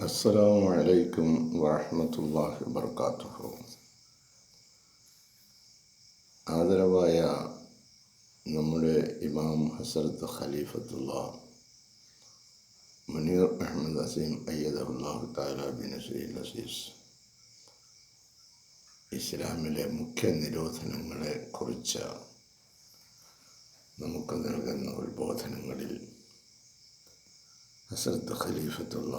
അസ്സലാമു അലൈക്കും വറഹമത്തല്ലാഹി വർക്കാത്തു ആദരവായ നമ്മുടെ ഇമാം ഹസരത്ത് ഖലീഫത്തുള്ള മുനീർ അഹമ്മദ് അസീം അയ്യദുല്ലാഹു താല ബിൻ സയ്യിദ് അസീസ്. ഇസ്ലാമിലെ മുഖ്യ നിരോധനങ്ങളെ കുറിച്ച് നമുക്ക് നൽകുന്ന ഉത്ബോധനങ്ങളിൽ ഹസരത്ത് ഖലീഫത്തുള്ള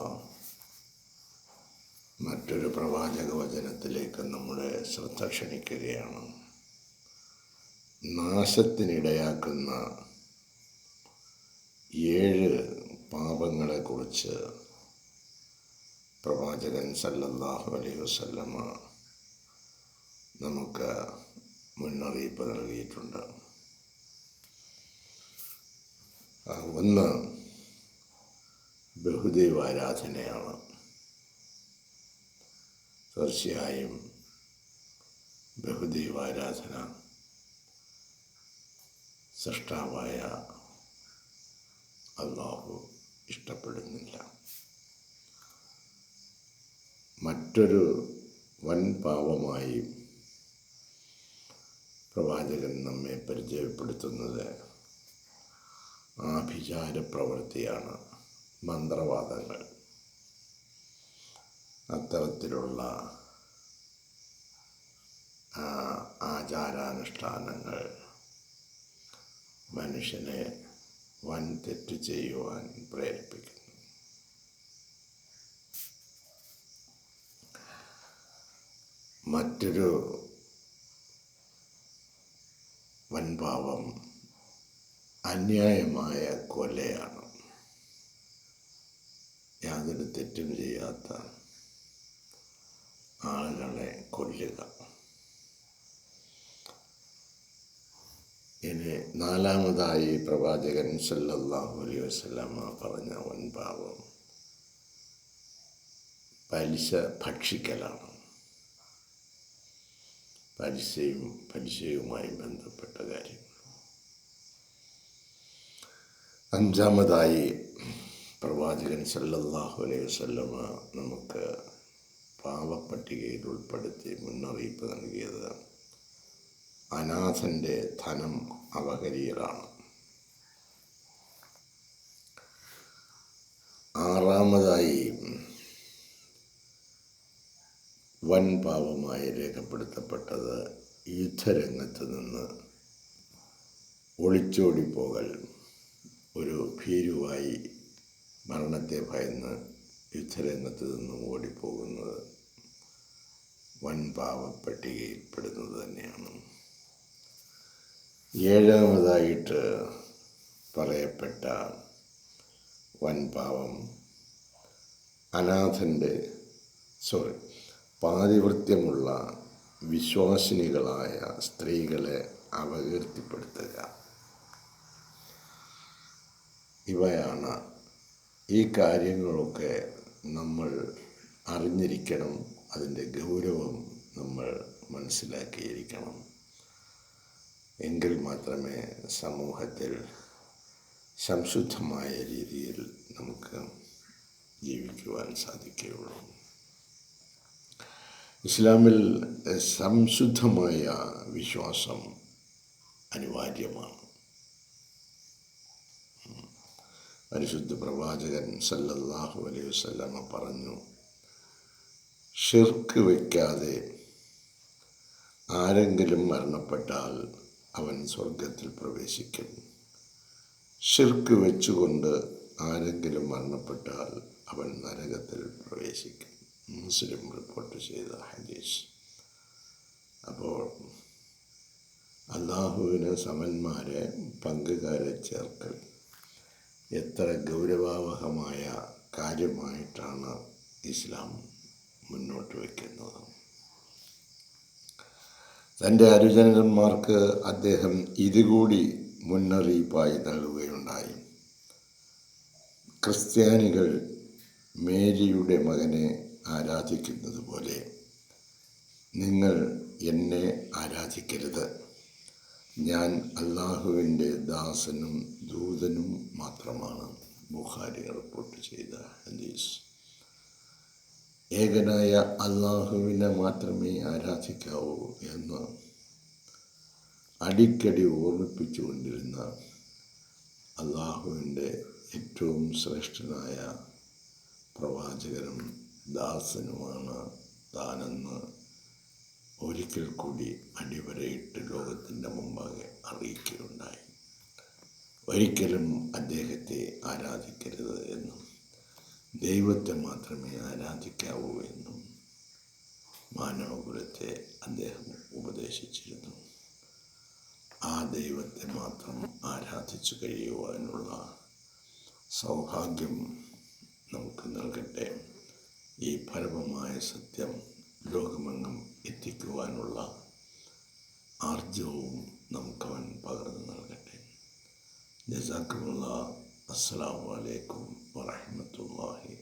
മറ്റൊരു പ്രവാചക വചനത്തിലേക്ക് നമ്മുടെ ശ്രദ്ധ ക്ഷണിക്കുകയാണ്. നാശത്തിനിടയാക്കുന്ന ഏഴ് പാപങ്ങളെക്കുറിച്ച് പ്രവാചകൻ സല്ലല്ലാഹു അലൈഹി വസല്ലമ നമുക്ക് മുന്നറിയിപ്പ് നൽകിയിട്ടുണ്ട്. ഒന്ന് ബഹുദൈവാരാധനയാണ്. തീർച്ചയായും ബഹുദൈവാരാധന. സൃഷ്ടാവായ അള്ളാഹു ഇഷ്ടപ്പെടുന്നില്ല. മറ്റൊരു വൻ പാവമായി പ്രവാചകൻ നമ്മെ പരിചയപ്പെടുത്തുന്നത് ആഭിചാര പ്രവൃത്തിയാണ് മന്ത്രവാദങ്ങൾ. അത്തരത്തിലുള്ള ആചാരാനുഷ്ഠാനങ്ങൾ മനുഷ്യനെ വൻ തെറ്റ് ചെയ്യുവാൻ പ്രേരിപ്പിക്കുന്നു. മറ്റൊരു വൻപാവം അന്യായമായ കൊലയാണ്. യാതൊരു തെറ്റും ചെയ്യാത്ത ആളുകളെ കൊല്ലുക. ഇനി നാലാമതായി പ്രവാചകൻ സല്ലല്ലാഹു അലൈഹി പറഞ്ഞ ഒൻപാവം. പലിശ ഭക്ഷിക്കലാണ്. പലിശയും പലിശയുമായി ബന്ധപ്പെട്ട കാര്യങ്ങൾ അഞ്ചാമതായി പ്രവാചകൻ സല്ലല്ലാഹു അലൈഹി വസല്ലമ നമുക്ക് പാവപ്പട്ടികയിൽ ഉൾപ്പെടുത്തി മുന്നറിയിപ്പ് നൽകിയത് അനാഥന്റെ ധനം അപകരിയലാണ്. ആറാമതായി വൻ പാവമായി രേഖപ്പെടുത്തപ്പെട്ടത് യുദ്ധരംഗത്ത് നിന്ന് ഒളിച്ചോടിപ്പോകൽ ഒരു ഭീരുവായി മരണത്തെ ഭയന്ന് യുദ്ധരംഗത്ത് നിന്നും ഓടിപ്പോകുന്നത് വൻ പാവപ്പട്ടികയിൽപ്പെടുന്നത് തന്നെയാണ്. ഏഴാമതായിട്ട് പറയപ്പെട്ട വൻപാവം അനാഥന്റെ സോറി പാതിവൃത്യമുള്ള വിശ്വാസിനികളായ സ്ത്രീകളെ അപകീർത്തിപ്പെടുത്തുക. ഇവയാണ് ഈ കാര്യങ്ങളൊക്കെ നമ്മൾ അറിഞ്ഞിരിക്കണം അതിന്റെ ഗൗരവം നമ്മൾ മനസ്സിലാക്കിയിരിക്കണം. എങ്കിൽ മാത്രമേ സമൂഹത്തിൽ സംശുദ്ധമായ രീതിയിൽ നമുക്ക് ജീവിക്കുവാൻ സാധിക്കുകയുള്ളൂ. ഇസ്ലാമിൽ സംശുദ്ധമായ വിശ്വാസം അനിവാര്യമാണ്. പരിശുദ്ധ പ്രവാചകൻ സല്ലല്ലാഹു അലൈഹി വസല്ലമ പറഞ്ഞു ഷിർക്ക് വയ്ക്കാതെ ആരെങ്കിലും മരണപ്പെട്ടാൽ അവൻ സ്വർഗത്തിൽ പ്രവേശിക്കും. ഷിർക്ക് വെച്ചുകൊണ്ട് ആരെങ്കിലും മരണപ്പെട്ടാൽ അവൻ നരകത്തിൽ പ്രവേശിക്കും. മുസ്ലിം റിപ്പോർട്ട് ചെയ്ത ഹദീസ്. അപ്പോൾ അള്ളാഹുവിന് സമന്മാരെ പങ്കുകാരെ ചേർക്കൽ. എത്ര ഗൗരവാവഹമായ കാര്യമായിട്ടാണ് ഇസ്ലാം മുന്നോട്ട് വയ്ക്കുന്നത്. തന്റെ അനുജനന്മാർക്ക് അദ്ദേഹം ഇതുകൂടി മുന്നറിയിപ്പായി നൽകുകയുണ്ടായി. ക്രിസ്ത്യാനികൾ മേരിയുടെ മകനെ ആരാധിക്കുന്നത് പോലെ നിങ്ങൾ എന്നെ ആരാധിക്കരുത്. ഞാൻ അള്ളാഹുവിന്റെ ദാസനും ദൂതനും മാത്രമാണ് ബുഖാരി റിപ്പോർട്ട് ചെയ്ത ഹദീസ്. ഏകനായ അള്ളാഹുവിനെ മാത്രമേ ആരാധിക്കാവൂ എന്ന് അടിക്കടി ഓർമ്മിപ്പിച്ചുകൊണ്ടിരുന്ന അള്ളാഹുവിന്റെ ഏറ്റവും ശ്രേഷ്ഠനായ പ്രവാചകനും ദാസനുമാണ് താനെന്ന് ഒരിക്കൽ കൂടി അടിവരയിട്ട് ലോകത്തിന്റെ മുമ്പാകെ അറിയിക്കുകയുണ്ടായി. ഒരിക്കലും അദ്ദേഹത്തെ ആരാധിക്കരുത് എന്നും ദൈവത്തെ മാത്രമേ ആരാധിക്കാവൂ എന്നും മാനവകുലത്തെ അദ്ദേഹം ഉപദേശിച്ചിരുന്നു. ആ ദൈവത്തെ മാത്രം ആരാധിച്ചു കഴിയുവാനുള്ള സൗഭാഗ്യം നമുക്ക് നൽകട്ടെ. ഈ പരമമായ സത്യം ലോകമെങ്ങും എത്തിക്കുവാനുള്ള ആർജവും നമുക്കവൻ പകർന്നു നൽകട്ടെ ജസാക്കുമുള്ള അസ്സാം വലൈക്കും വറഹമത്തല്ലാഹി